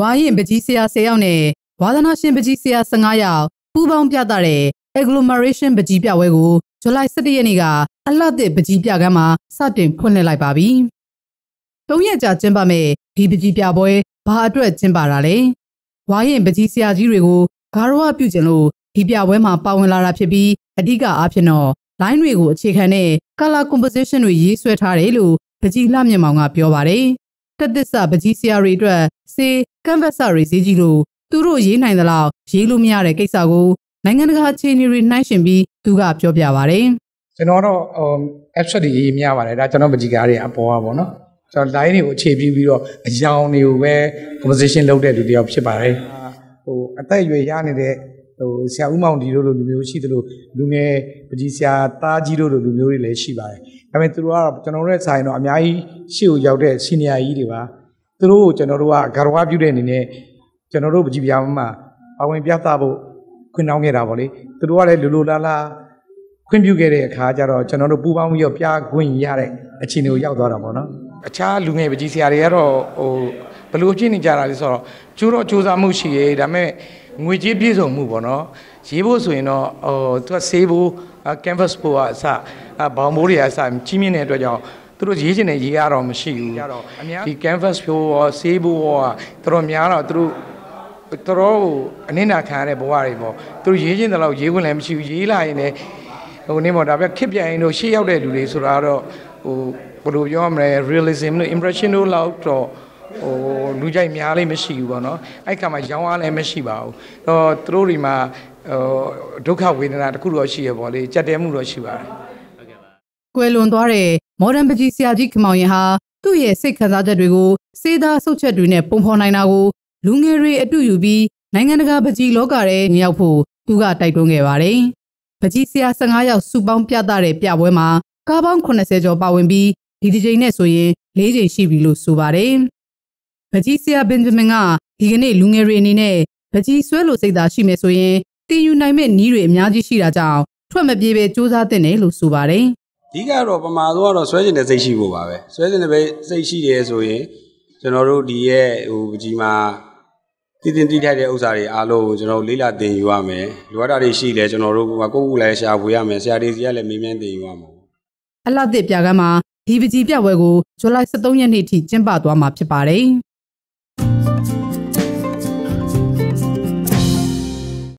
ဝါရင်ပကြီးဆရာ10ယောက်နဲ့ဝါသနာရှင်ပကြီးဆရာ15ယောက်ပူးပေါင်းပြသတဲ့ agglomeration ပကြီးပြပွဲကိုဇူလိုင်17ရက်နေ့ကအလှသစ်ပကြီးပြကမ်းမှာစတင်ဖွင့်လှစ်လိုက်ပါပြီ။သုံးရက်ကြာကျင်းပမဲ့ဒီပကြီးပြပွဲဘာအတွက်ကျင်းပတာလဲ။ဝါရင်ပကြီးဆရာကြီးတွေကိုဂါရဝပြုကျင်လို့ဒီပြပွဲမှာပါဝင်လာတာဖြစ်ပြီးအဓိကအားဖြင့်တော့ line တွေကိုအခြေခံတဲ့ color composition တွေရေးဆွဲထားတယ်လို့ပကြီးလှမြင့်မောင်ကပြောပါတယ်။တက်သစ္စာပကြီးဆရာတွေအတွက်စေ ကမ်ဗတ်စာတွေဈေးကြီးလို့သူတို့ရေးနိုင်သလောက်ရေးလို့မရတဲ့ကိစ္စကိုနိုင်ငံတကာအခြေအနေတွေနှိုင်းယှဉ်ပြီးသူကပြောပြပါတယ်။ကျွန်တော်တော့ဟို abstract တွေရေးများပါတယ်ဒါကျွန်တော်ပကြီးကားတွေအပေါ်ပါပေါ့နော်ကျွန်တော် line တွေကိုအခြေပြုပြီးတော့အယောင်တွေကိုပဲ composition လုပ်တဲ့လူတစ်ယောက်ဖြစ်ပါတယ်ဟိုအသက်အရွယ်ရနေတဲ့ဟိုဆရာဦးမောင်ဒီတို့လိုလူမျိုးရှိသလိုလူငယ်ပကြီးဆရာသားကြီးတို့လိုလူမျိုးတွေလည်းရှိပါတယ်ဒါပေမဲ့သူတို့ကတော့ကျွန်တော်တို့ရဲ့ဆိုင်တော့အများကြီးရှေ့ကိုရောက်တဲ့ senior ကြီးတွေပါ သူတို့ကိုကျွန်တော်တို့ကဂါရဝပြုတဲ့အနေနဲ့ကျွန်တော်တို့ပကြီးပြားမှာပါဝင်ပြသဖို့ခွင့်တောင်းခဲ့တာပေါ့လေသူတို့ကလည်းလူလူလားလားခွင့်ပြုခဲ့တဲ့အခါကျတော့ကျွန်တော်တို့ပူပေါင်းပြီးတော့ပြခွင့်ရတဲ့အခြေအနေကိုရောက်သွားတာပေါ့နော်အခြားလူငယ်ပကြီးဆရာတွေကတော့ဟိုဘယ်လိုဖြစ်နေကြတာလဲဆိုတော့ကျိုးတော့စူးစမ်းမှုရှိရဲဒါပေမဲ့ငွေကြေးပြည့်စုံမှုပေါ့နော်ရေးဖို့ဆိုရင်တော့ဟိုသူကဆေးဖို့ canvas ဖို့ကအစဘောင်မိုးတွေအစကြီးမြင့်တဲ့အတွက်ကြောင့် သူတို့ရေးချင်တဲ့ရေးရတော့မရှိဘူးဒီ canvas ဖို့ရောဆေးဖို့ရောတော်တော်များတော့သူတို့တော်တော်အနစ်နာခံရတဲ့ဘဝတွေပေါ့သူတို့ရေးချင်းတဲ့လောက်ရေးခွင့်လည်းမရှိဘူးရေးလာရင်လည်းဟိုနေပေါ့ဒါပဲခစ်ပြိုင်တို့ရှေ့ရောက်တဲ့လူတွေဆိုတာတော့ဟိုဘယ်လိုပြောရမလဲ realism လို့ impression တို့လောက်တော့ဟိုလူကြိုက်များလေးမရှိဘူးပေါ့နော်အဲ့ခါမှာရောင်းအားလည်းမရှိပါဘူးတော့သူတို့တွေမှာဟိုဒုက္ခဝေဒနာတစ်ခုတော့ရှိရပေါ့လေကြက်တဲမှုတော့ရှိပါတယ်ကွယ်လွန်သွားတဲ့ မော်ဒန်ပကြီးဆရာကြီးခမောင်ရင်ဟာသူ့ရဲ့စိတ်ခံစားချက်တွေကိုစေးသားဆုတ်ချက်တွေနဲ့ပုံဖော်နိုင်တာကိုလူငယ်တွေအတူယူပြီးနိုင်ငံတကာပကြီးလောကထဲညရောက်ဖို့သူကတိုက်တွန်းခဲ့ပါတယ်။ပကြီးဆရာ15ယောက်စုပေါင်းပြသတဲ့ပြပွဲမှာကားပေါင်း80ကျော်ပါဝင်ပြီးဒီဒီချိန်နဲ့ဆိုရင်၄ချိန်ရှိပြီလို့ဆိုပါတယ်။ပကြီးဆရာဘင်ဂျမင်ကဒီကနေ့လူငယ်တွေအနေနဲ့ပကြီးဆွဲလို့စိတ်သားရှိမယ်ဆိုရင်တင်ယူနိုင်မဲ့နည်းတွေအများကြီးရှိတာကြောင့်ထွက်မပြေးပဲစူးစမ်းတင်တယ်လို့ဆိုပါတယ်။ အဓိကတော့ပမာတော့ကတော့ဆွဲကျင်တဲ့စိတ်ရှိဖို့ပါပဲဆွဲကျင်တဲ့စိတ်ရှိတယ်ဆိုရင်ကျွန်တော်တို့ဒီရဲ့ဟိုဒီမှာတည်တင်တည်ထိုက်တဲ့ဥစ္စာတွေအားလုံးကိုကျွန်တော်တို့လေးလာတင်ယူရမယ်လိုအပ်တာတွေရှိလဲကျွန်တော်တို့ကကိုယ့်ကိုယ်လည်းရှာဖွေရမယ်ဆရာတွေစီကလည်းမေးမြန်းတင်ယူရမှာအလှသစ်ပြကမ်းမှာဒီပကြီးပြပွဲကိုဇူလိုင်23ရက်နေ့ထိကျင်းပသွားမှာဖြစ်ပါတယ်။